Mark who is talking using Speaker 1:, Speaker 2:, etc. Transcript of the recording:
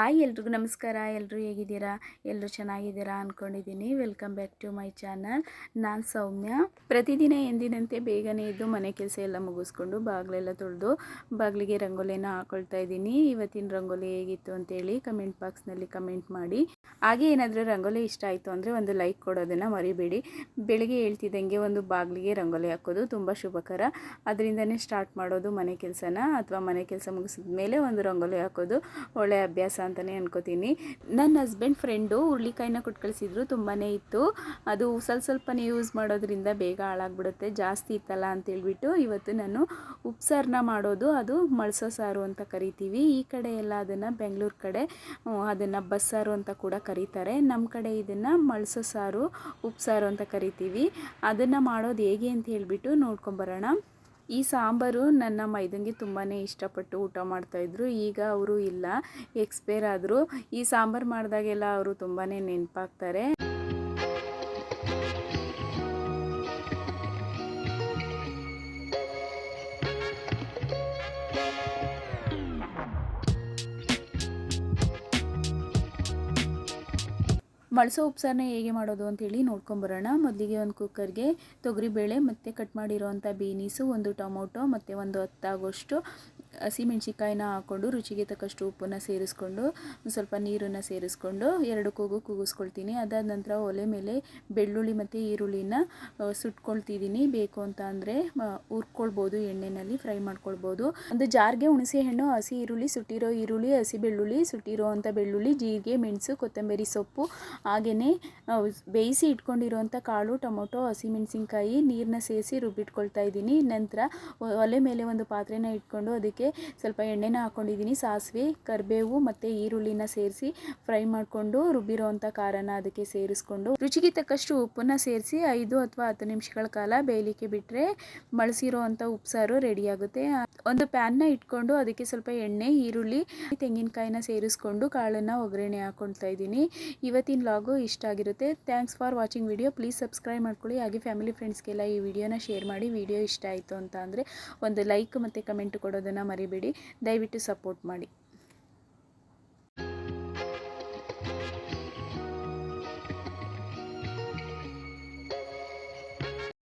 Speaker 1: ಆಯ್ ಎಲ್ರಿಗೂ ನಮಸ್ಕಾರ. ಎಲ್ಲರೂ ಹೇಗಿದ್ದೀರಾ? ಎಲ್ಲರೂ ಚೆನ್ನಾಗಿದ್ದೀರಾ ಅಂದ್ಕೊಂಡಿದ್ದೀನಿ welcome back to my channel ನಾನು ಸೌಮ್ಯ. ಪ್ರತಿದಿನ ಎಂದಿನಂತೆ ಬೇಗನೆ ಇದ್ದು ಮನೆ ಕೆಲಸ ಎಲ್ಲ ಮುಗಿಸ್ಕೊಂಡು ಬಾಗಿಲೆಲ್ಲ ತೊಳೆದು ಬಾಗಿಲಿಗೆ ರಂಗೋಲಿನ ಹಾಕೊಳ್ತಾ ಇದ್ದೀನಿ. ಇವತ್ತಿನ ರಂಗೋಲಿ ಹೇಗಿತ್ತು ಅಂತೇಳಿ ಕಮೆಂಟ್ ಬಾಕ್ಸ್ನಲ್ಲಿ ಕಮೆಂಟ್ ಮಾಡಿ. ಹಾಗೆ ಏನಾದರೂ ರಂಗೋಲಿ ಇಷ್ಟ ಆಯಿತು ಅಂದರೆ ಒಂದು ಲೈಕ್ ಕೊಡೋದನ್ನು ಮರಿಬೇಡಿ. ಬೆಳಿಗ್ಗೆ ಹೇಳ್ತಿದ್ದಂಗೆ ಒಂದು ಬಾಗಿಲಿಗೆ ರಂಗೋಲಿ ಹಾಕೋದು ತುಂಬ ಶುಭಕರ. ಅದರಿಂದನೇ ಸ್ಟಾರ್ಟ್ ಮಾಡೋದು ಮನೆ ಕೆಲಸನ ಅಥವಾ ಮನೆ ಕೆಲಸ ಮುಗಿಸಿದ ಮೇಲೆ ಒಂದು ರಂಗೋಲಿ ಹಾಕೋದು ಒಳ್ಳೆಯ ಅಭ್ಯಾಸ ಅಂತಲೇ ಅನ್ಕೋತೀನಿ. ನನ್ನ ಹಸ್ಬೆಂಡ್ ಫ್ರೆಂಡು ಹುರ್ಳಿಕಾಯಿನ ಕೊಟ್ಟು ಕಳಿಸಿದ್ರು ತುಂಬಾ ಇತ್ತು. ಅದು ಸ್ವಲ್ಪ ಸ್ವಲ್ಪನೇ ಯೂಸ್ ಮಾಡೋದ್ರಿಂದ ಬೇಗ ಹಾಳಾಗ್ಬಿಡುತ್ತೆ, ಜಾಸ್ತಿ ಇತ್ತಲ್ಲ ಅಂತೇಳ್ಬಿಟ್ಟು ಇವತ್ತು ನಾನು ಉಪ್ಸಾರನ್ನ ಮಾಡೋದು, ಅದು ಮಳ್ಸೋ ಸಾರು ಅಂತ ಕರಿತೀವಿ. ಈ ಕಡೆ ಎಲ್ಲ ಅದನ್ನು ಬೆಂಗಳೂರು ಕಡೆ ಅದನ್ನು ಬಸ್ಸಾರು ಅಂತ ಕೂಡ ಕರೀತಾರೆ. ನಮ್ಮ ಕಡೆ ಇದನ್ನು ಮಳ್ಸೋ ಸಾರು, ಉಪ್ಸಾರು ಅಂತ ಕರಿತೀವಿ. ಅದನ್ನು ಮಾಡೋದು ಹೇಗೆ ಅಂತ ಹೇಳಿಬಿಟ್ಟು ನೋಡ್ಕೊಂಬರೋಣ. ಈ ಸಾಂಬಾರು ನನ್ನ ಮೈದಂಗೆ ತುಂಬಾ ಇಷ್ಟಪಟ್ಟು ಊಟ ಮಾಡ್ತಾಯಿದ್ರು ಈಗ ಅವರು ಇಲ್ಲ ಎಕ್ಸ್ಪೈರ್ ಆದರು. ಈ ಸಾಂಬಾರು ಮಾಡಿದಾಗೆಲ್ಲ ಅವರು ತುಂಬಾ ನೆನಪಾಗ್ತಾರೆ. ಬಳಸೋ ಉಪ್ಸಾರನ್ನ ಹೇಗೆ ಮಾಡೋದು ಅಂತೇಳಿ ನೋಡ್ಕೊಂಬರೋಣ. ಮೊದಲಿಗೆ ಒಂದು ಕುಕ್ಕರ್ಗೆ ತೊಗರಿಬೇಳೆ ಮತ್ತು ಕಟ್ ಮಾಡಿರೋವಂಥ ಬೀನೀಸು, ಒಂದು ಟೊಮೊಟೊ ಮತ್ತು ಒಂದು ಹತ್ತಾಗೋಷ್ಟು ಹಸಿಮೆಣ್ಸಿಕಾಯಿನ ಹಾಕ್ಕೊಂಡು ರುಚಿಗೆ ತಕ್ಕಷ್ಟು ಉಪ್ಪನ್ನು ಸೇರಿಸ್ಕೊಂಡು ಸ್ವಲ್ಪ ನೀರನ್ನು ಸೇರಿಸ್ಕೊಂಡು ಎರಡು ಕೂಗು ಕೂಗಿಸ್ಕೊಳ್ತೀನಿ. ಅದಾದ ನಂತರ ಒಲೆ ಮೇಲೆ ಬೆಳ್ಳುಳ್ಳಿ ಮತ್ತು ಈರುಳ್ಳಿನ ಸುಟ್ಕೊಳ್ತಿದ್ದೀನಿ. ಬೇಕು ಅಂತ ಅಂದರೆ ಹುರ್ಕೊಳ್ಬೋದು ಎಣ್ಣೆಯಲ್ಲಿ ಫ್ರೈ ಮಾಡ್ಕೊಳ್ಬೋದು. ಒಂದು ಜಾರ್ಗೆ ಹುಣಸೆ ಹಣ್ಣು ಹಸಿ ಈರುಳ್ಳಿ ಸುಟ್ಟಿರೋ ಈರುಳ್ಳಿ, ಹಸಿ ಬೆಳ್ಳುಳ್ಳಿ ಸುಟ್ಟಿರೋ ಅಂಥ ಬೆಳ್ಳುಳ್ಳಿ, ಜೀರಿಗೆ, ಮೆಣಸು, ಕೊತ್ತಂಬರಿ ಸೊಪ್ಪು ಹಾಗೆಯೇ ಬೇಯಿಸಿ ಇಟ್ಕೊಂಡಿರುವಂಥ ಕಾಳು, ಟೊಮೊಟೊ, ಹಸಿಮೆಣಸಿನ್ಕಾಯಿ ನೀರನ್ನ ಸೇರಿಸಿ ರುಬ್ಬಿಟ್ಕೊಳ್ತಾ ಇದ್ದೀನಿ. ನಂತರ ಒಲೆ ಮೇಲೆ ಒಂದು ಪಾತ್ರೆನ ಇಟ್ಕೊಂಡು ಅದಕ್ಕೆ ಸ್ವಲ್ಪ ಎಣ್ಣೆನ ಹಾಕ್ಕೊಂಡಿದ್ದೀನಿ ಸಾಸಿವೆ, ಕರಿಬೇವು ಮತ್ತು ಈರುಳ್ಳಿನ ಸೇರಿಸಿ ಫ್ರೈ ಮಾಡಿಕೊಂಡು ರುಬ್ಬಿರೋವಂಥ ಖಾರನ ಅದಕ್ಕೆ ಸೇರಿಸ್ಕೊಂಡು ರುಚಿಗೆ ತಕ್ಕಷ್ಟು ಉಪ್ಪನ್ನು ಸೇರಿಸಿ ಐದು ಅಥವಾ ಹತ್ತು ನಿಮಿಷಗಳ ಕಾಲ ಬೇಯಲಿಕ್ಕೆ ಬಿಟ್ಟರೆ ಮಳಸಿರೋ ಅಂಥ ಉಪ್ಸಾರು ರೆಡಿಯಾಗುತ್ತೆ ಒಂದು ಪ್ಯಾನ್ನ ಇಟ್ಕೊಂಡು ಅದಕ್ಕೆ ಸ್ವಲ್ಪ ಎಣ್ಣೆ, ಈರುಳ್ಳಿ, ತೆಂಗಿನಕಾಯಿನ ಸೇರಿಸ್ಕೊಂಡು ಕಾಳನ್ನು ಒಗ್ಗರಣೆ ಹಾಕ್ಕೊಳ್ತಾ ಇದ್ದೀನಿ. ಇವತ್ತಿನ ಲಾಗು ಇಷ್ಟ ಆಗಿರುತ್ತೆ. Thanks for watching video please subscribe ಮಾಡ್ಕೊಳ್ಳಿ. ಹಾಗೆ ಫ್ಯಾಮಿಲಿ ಫ್ರೆಂಡ್ಸ್ಗೆಲ್ಲ ಈ ವಿಡಿಯೋನ ಶೇರ್ ಮಾಡಿ. ವಿಡಿಯೋ ಇಷ್ಟ ಆಯಿತು ಅಂತ ಅಂದರೆ ಒಂದು ಲೈಕ್ ಮತ್ತು ಕಮೆಂಟ್ ಕೊಡೋದನ್ನು ಮರಿಬೇಡಿ. ದಯವಿಟ್ಟು ಸಪೋರ್ಟ್ ಮಾಡಿ.